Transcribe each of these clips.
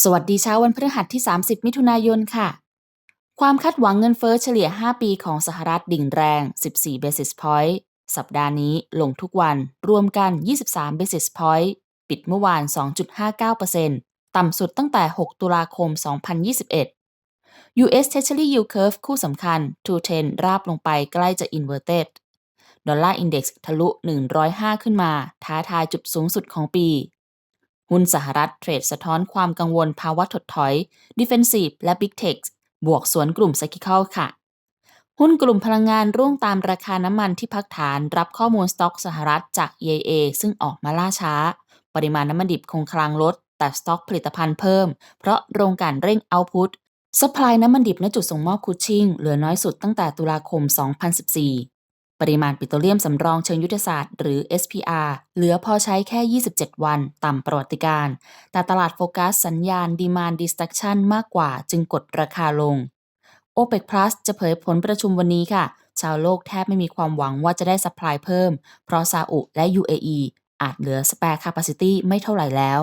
สวัสดีเช้าวันพฤหัสที่ 30 มิถุนายนค่ะ ความคาดหวังเงินเฟ้อเฉลี่ย 5 ปีของสหรัฐดิ่งแรง 14 basis point สัปดาห์นี้ลงทุกวันรวมกัน 23 basis point ปิดเมื่อวาน 2.59%ต่ำสุดตั้งแต่ 6 ตุลาคม 2021 US Treasury Yield Curve คู่สำคัญ 210 ราบลงไปใกล้จะ inverted ดอลลาร์อินเด็กซ์ทะลุ 105 ขึ้นมา ท้าทายจุดสูงสุดของปี หุ้นสหรัฐเทรดสะท้อนความกังวลภาวะถดถอย Defensive และ Big Tech บวกสวนกลุ่ม Cyclical ค่ะ หุ้นกลุ่มพลังงานร่วงตามราคาน้ำมันที่พักฐานรับข้อมูลสต็อกสหรัฐจาก EIA ซึ่งออกมาล่าช้า ปริมาณน้ำมันดิบคงคลังลด แต่สต็อกผลิตภัณฑ์เพิ่ม เพราะโรงการเร่งเอาพุตสป라이น้ำมันดิบณจุดส่งมอบคูชิ่งเหลือน้อยสุดตั้งแต่ตุลาคม 2014 ปริมาณปิโตรเลียมสำรองเชิงยุทธศาสตร์หรือ SPR เหลือพอใช้แค่ 27 วันต่ำประวัติการ แต่ตลาดโฟกัสสัญญาณ Demand Destruction มากกว่าจึงกดราคาลง OPEC Plus จะเผยผลประชุมวันนี้ค่ะ ชาวโลกแทบไม่มีความหวังว่าจะได้สป라이เพิ่ม เพราะซาอุและ UAE อาจเหลือ spare capacity ไม่เท่าไหร่แล้ว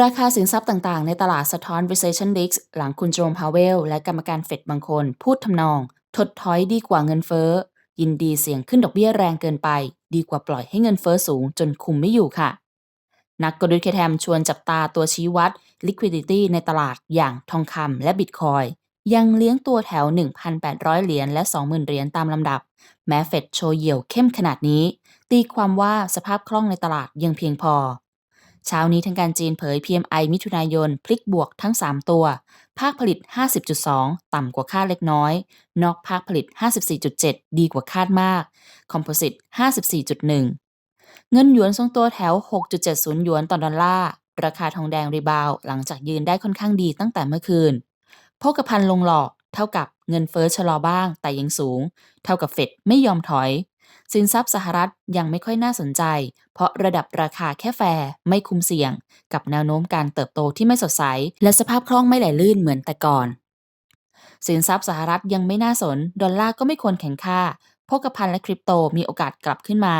ราคาสินทรัพย์ต่างๆ ในตลาดสะท้อน recession risk หลังคุณโจมพาเวล และกรรมการเฟดบางคน พูดทำนอง ถดถอยดีกว่าเงินเฟ้อ ยินดีเสี่ยงขึ้นดอกเบี้ยแรงเกินไป ดีกว่าปล่อยให้เงินเฟอ้อสูงจนคุมไม่อยู่ค่ะ นักกลยุทธ์แทมชวนจับตาตัวชี้วัด liquidity ในตลาดอย่างทองคำและบิตคอยยังเลี้ยงตัวแถว 1,800 เหรียญและ 20,000 เหรียญตามลำดับ แม้เฟดโชว์เหี่ยวเข้มขนาดนี้ ตีความว่าสภาพคล่องในตลาดยังเพียงพอ เช้านี้ทางการจีนเผย PMI มิถุนายน พลิกบวกทั้ง 3 ตัว ภาคผลิต 50.2 ต่ำกว่าคาดเล็กน้อย นอกภาคผลิต 54.7 ดีกว่าคาดมาก คอมโพสิต 54.1 เงินหยวนทรงตัวแถว 6.70 หยวนต่อดอลลาร์ ราคาทองแดงรีบาว หลังจากยืนได้ค่อนข้างดีตั้งแต่เมื่อคืนพกพันลงหลอก เท่ากับเงินเฟอ้อชะลอบ้างแต่ยังสูง เท่ากับเฟดไม่ยอมถอย สินทรัพย์สหรัฐยังไม่ค่อยน่าสนใจ เพราะระดับราคาแค่แฟร์ไม่คุ้มเสี่ยง กับแนวโน้มการเติบโตที่ไม่สดใส และสภาพคล่องไม่ไหลลื่นเหมือนแต่ก่อน สินทรัพย์สหรัฐยังไม่น่าสน ดอลลาร์ก็ไม่ควรแข็งค่าพกพันและคริปโตมีโอกาสกลับขึ้นมา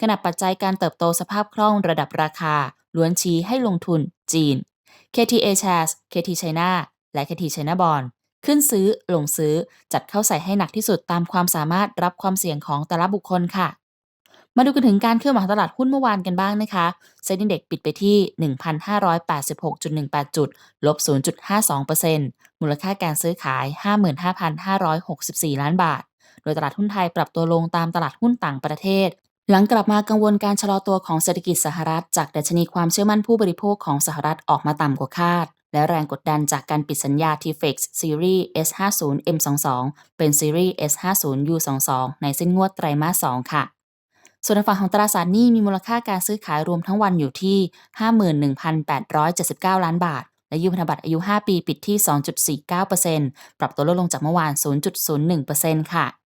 ขณะปัจจัยการเติบโตสภาพคล่องระดับราคา ล้วนชี้ให้ลงทุนจีน KTA Shares KT China และ KT China Bond ขึ้นซื้อลงซื้อ จัดเข้าใส่ให้หนักที่สุดตามความสามารถรับความเสี่ยงของแต่ละบุคคลค่ะ มาดูกันถึงการเคลื่อนไหวของตลาดหุ้นเมื่อวานกันบ้างนะคะ เซ็นดิเด็กปิดไปที่ 1,586.18 จุด ลบ 0.52%มูลค่าการซื้อขาย 55,564 ล้านบาท โดยตลาดหุ้นไทยปรับตัวลงตามตลาดหุ้นต่างประเทศ หลังกลับมากังวลการชะลอตัวของเศรษฐกิจสหรัฐ จากดัชนีความเชื่อมั่นผู้บริโภคของสหรัฐออกมาต่ำกว่าคาด และแรงกดดันจากการปิดสัญญา TFX Series S50 M22 เป็น Series S50 U22 ในเส้นงวดไตรมาส 2 ค่ะ ส่วนฝั่งของตราสารหนี้มีมูลค่าการซื้อขายรวมทั้งวันอยู่ที่ 51,879 ล้านบาท และยูพันธบัตรอายุ 5 ปีปิดที่ 2.49%ปรับตัวลดลงจากเมื่อวาน 0.01%ค่ะ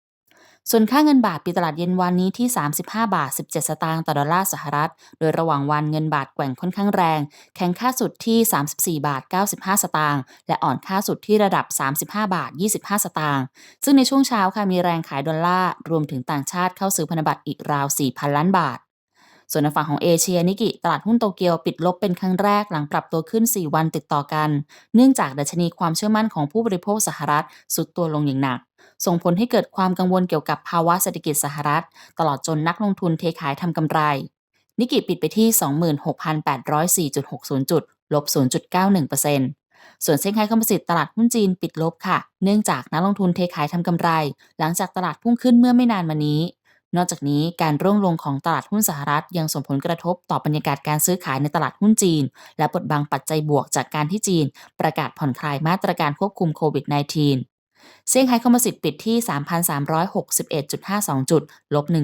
ส่วนค่าเงินบาทปิดตลาดเย็นวันนี้ที่ 35 บาท 17 สตางค์ต่อดอลลาร์สหรัฐ โดยระหว่างวันเงินบาทแกว่งค่อนข้างแรง แข็งค่าสุดที่ 34 บาท 95 สตางค์ และอ่อนค่าสุดที่ระดับ 35 บาท 25 สตางค์ ซึ่งในช่วงเช้าค่ะมีแรงขายดอลลาร์ รวมถึงต่างชาติเข้าซื้อพันธบัตรอีกราว 4,000 ล้านบาทส่วนในฝั่งของเอเชียนิกิตลาดหุ้นโตเกียวปิดลบเป็นครั้งแรกหลังปรับตัวขึ้น 4 วันติดต่อกัน เนื่องจากดัชนีความเชื่อมั่นของผู้บริโภคสหรัฐสุดตัวลงอย่างหนัก ส่งผลให้เกิดความกังวลเกี่ยวกับภาวะเศรษฐกิจสหรัฐ ตลอดจนนักลงทุนเทขายทำกำไร นิกิปิดไปที่ 26,804.60 จุด ลบ 0.91%ส่วนเซ็งไฮคอมโพสิตตลาดหุ้นจีนปิดลบค่ะ เนื่องจากนักลงทุนเทขายทำกำไร หลังจากตลาดพุ่งขึ้นเมื่อไม่นานมานี้ นอกจากนี้การร่วงลงของตลาดหุ้นสหรัฐ ยังส่งผลกระทบต่อบรรยากาศการซื้อขายในตลาดหุ้นจีน และบดบังปัจจัยบวกจากการที่จีน ประกาศผ่อนคลายมาตรการควบคุมโควิด -19 เซี่ยงไฮ้คอมโพสิตปิดที่ 3,361.52 จุด ลบ 1.40%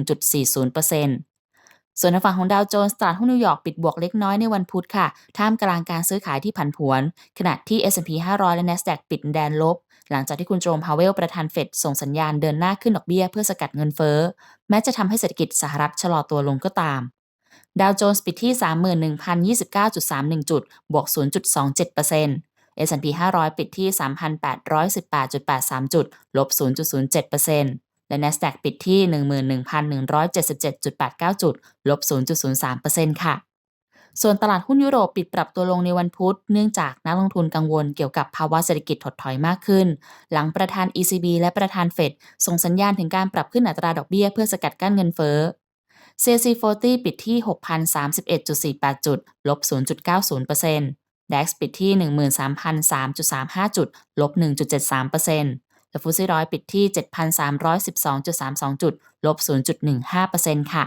ส่วนในฝั่งของดาวโจนส์ตลาดหุ้นนิวยอร์กปิดบวกเล็กน้อยในวันพุธค่ะ ท่ามกลางการซื้อขายที่ผันผวน ขณะที่ S&P 500 และ NASDAQ ปิดแดนลบ หลังจากที่คุณโจมพาวเวลประธานเฟดส่งสัญญาณเดินหน้าขึ้นดอกเบี้ยเพื่อสกัดเงินเฟ้อ แม้จะทำให้เศรษฐกิจสหรัฐชะลอตัวลงก็ตามดาวโจนส์ปิดที่ 31,029.31 จุด บวก 0.27% S&P 500 ปิดที่ 3,818.83 จุด ลบ 0.07%และ NASDAQ ปิดที่ 11,177.89 จุด ลบ 0.03%ค่ะส่วนตลาดหุ้นยุโรปปิดปรับตัวลงในวันพุธ เนื่องจากนักลงทุนกังวลเกี่ยวกับภาวะเศรษฐกิจถดถอยมากขึ้น หลังประธาน ECB และประธานเฟดส่งสัญญาณถึงการปรับขึ้นอัตราดอกเบี้ยเพื่อสกัดกั้นเงินเฟ้อ CAC 40ปิดที่ 6,031.48 จุด ลบ 0.90% DAX ปิดที่ 13,003.35 จุด ลบ 1.73%และฟุตซี่ร้อยปิดที่ 7,312.32 จุด ลบ 0.15%ค่ะ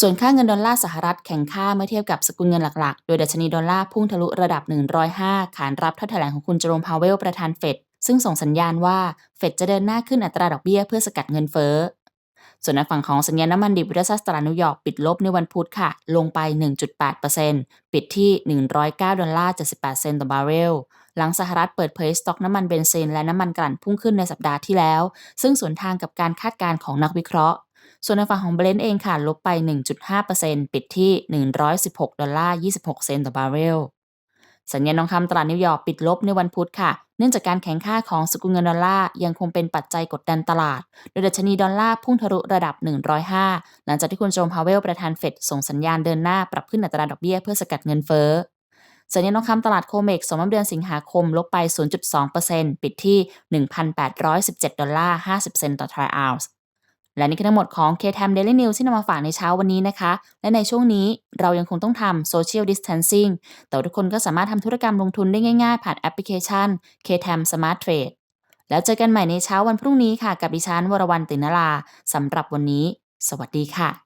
ส่วนค่าเงินดอลลาร์สหรัฐแข็งค่าเมื่อเทียบกับสกุลเงินหลักๆ โดยดัชนีดอลลาร์พุ่งทะลุระดับ 105 ขานรับถ้อยแถลงของคุณเจอโรมพาวเวลประธานเฟด ซึ่งส่งสัญญาณว่าเฟดจะเดินหน้าขึ้นอัตราดอกเบี้ยเพื่อสกัดเงินเฟ้อ ส่วนในฝั่งของสัญญาณน้ำมันดิบวิทยาสตร์ตลานิวยอร์กปิดลบในวันพุธค่ะ ลงไป 1.8%ปิดที่ 109 ดอลลาร์ 78 เซนต์ต่อบาร์เรลหลังสหรัฐเปิดเผยสต็อกน้ำมันเบนซินและน้ำมันกลั่นพุ่งขึ้นในสัปดาห์ที่แล้ว ซึ่งสวนทางกับการคาดการณ์ของนักวิเคราะห์ ส่วนในฝั่งของเบรนท์เองค่ะลบไป 1.5%ปิดที่ 116 ดอลลาร์ 26 เซนต์ต่อบาร์เรลสัญญาณทองคำตลาดนิวยอร์กปิดลบในวันพุธค่ะ เนื่องจากการแข่งค่าของสกุลเงินดอลลาร์ยังคงเป็นปัจจัยกดดันตลาด โดยดัชนีดอลลาร์พุ่งทะลุระดับ 105 หลังจากที่คุณโจมพาวเวลประธานเฟดส่งสัญญาณเดินหน้าปรับขึ้นอัตราดอกเบี้ยเพื่อสกัดเงินเฟ้อสัญญาณทองคำตลาดโคเมกสมน้ำเดือนสิงหาคมลบไป 0.2%ปิดที่ 1,817 ดอลลาร์ 50 เซนต์ต่อทรัลล์ และนี่คือทั้งหมดของ KTM Daily News ที่นำมาฝากในเช้าวันนี้นะคะ และในช่วงนี้เรายังคงต้องทำ Social Distancing แต่ทุกคนก็สามารถทำธุรกรรมลงทุนได้ง่ายๆ ผ่านแอปพลิเคชัน KTM Smart Trade แล้วเจอกันใหม่ในเช้าวันพรุ่งนี้ค่ะ กับดิฉันวรวรรณตินลาสำหรับวันนี้ สวัสดีค่ะ